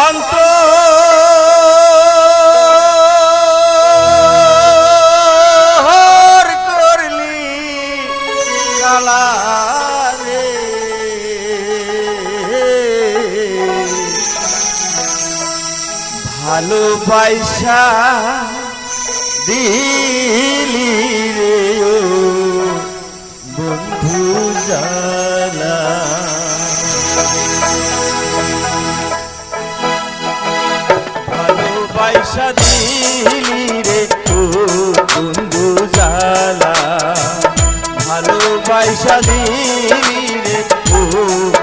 অন্ত করলি কালা রে। ভালোবাসা দিলি রে বন্ধু জালা। বৈশালী রে ও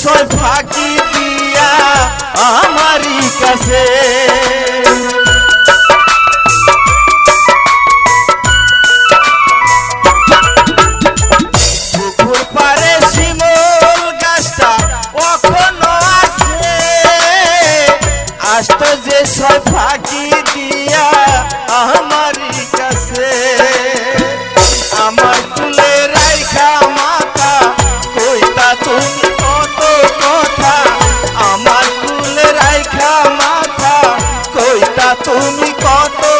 ছয় ফাঁকি তুমি কত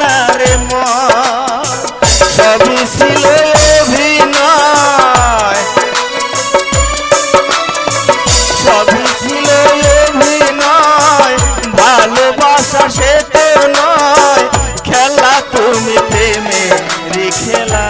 না রে মা, সবই ছিল অভিনয়। সবই ছিল অভিনয়, ভালোবাসা সে তো নয়। খেলা তুমি প্রেমেরই খেলা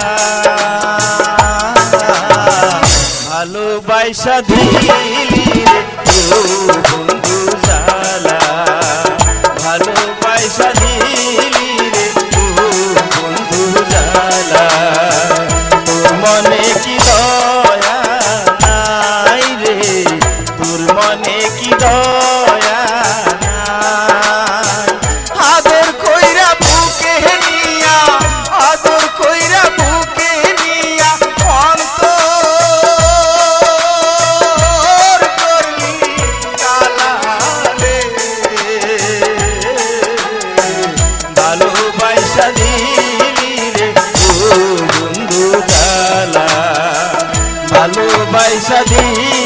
ভালোবাসা দিলি